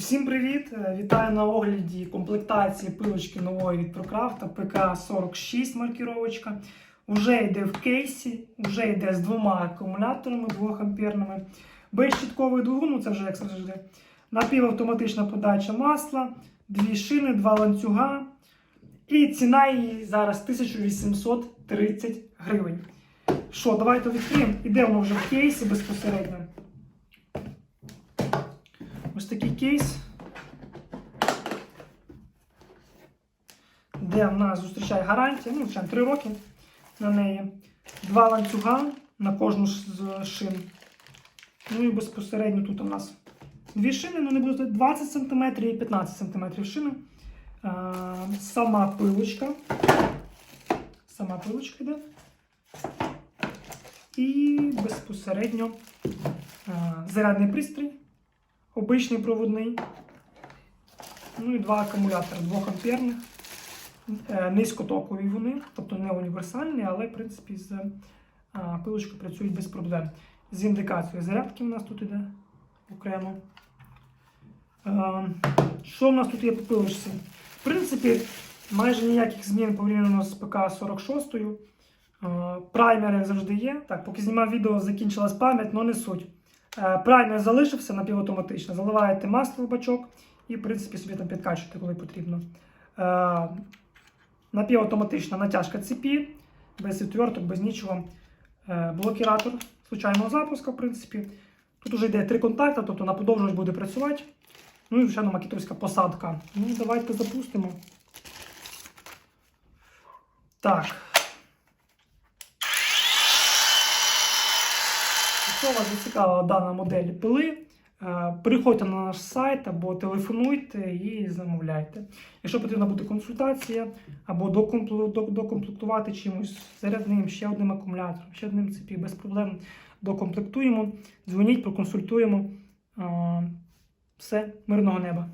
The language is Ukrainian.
Усім привіт! Е, Вітаю на огляді комплектації пилочки нової від ProCraft ПК-46 маркіровочка. Уже йде в кейсі, вже йде з двома акумуляторами 2 амперними. Безщітковий двигун, ну це вже як завжди. Напівавтоматична подача масла, дві шини, два ланцюга. І ціна її зараз 1830 гривень. Що, давайте відкриємо. Ідемо вже в кейсі безпосередньо. Ось такий кейс, де в нас зустрічає гарантія, ну, звичайно, 3 роки на неї, два ланцюга на кожну з шин. Ну і безпосередньо тут у нас дві шини, ну не буде 20 см і 15 см шини. А, сама пилочка. Сама пилочка йде. І безпосередньо а, зарядний пристрій обичний проводний. Ну і два акумулятори 2 амперних. Е, Низькотокові вони, тобто не універсальні, але в принципі з пилочкою працюють без проблем. З індикацією зарядки у нас тут іде окремо. Е, Що в нас тут є по пилочці? В принципі, майже ніяких змін порівняно з ПК-46. Е, Праймер, як завжди, є. Так, поки знімав відео, закінчилась пам'ять, але не суть. Е, Праймер залишився напівавтоматично. Заливаєте масло в бачок і, в принципі, собі там підкачуєте, коли потрібно. Е, Напівавтоматична натяжка цепі, без відверток, без нічого. Е, Блокіратор случайного запуску, в принципі. Тут вже йде три контакти, тобто на подовжувач буде працювати. Ну і, звичайно, макітовська посадка. Ну, давайте запустимо. Так. Якщо вас зацікавила дана модель пили, е, переходьте на наш сайт або телефонуйте і замовляйте. Якщо потрібна буде консультація або докомплектувати чимось зарядним, ще одним акумулятором, ще одним цепі, без проблем докомплектуємо. Дзвоніть, проконсультуємо. Е, Все, мирного неба.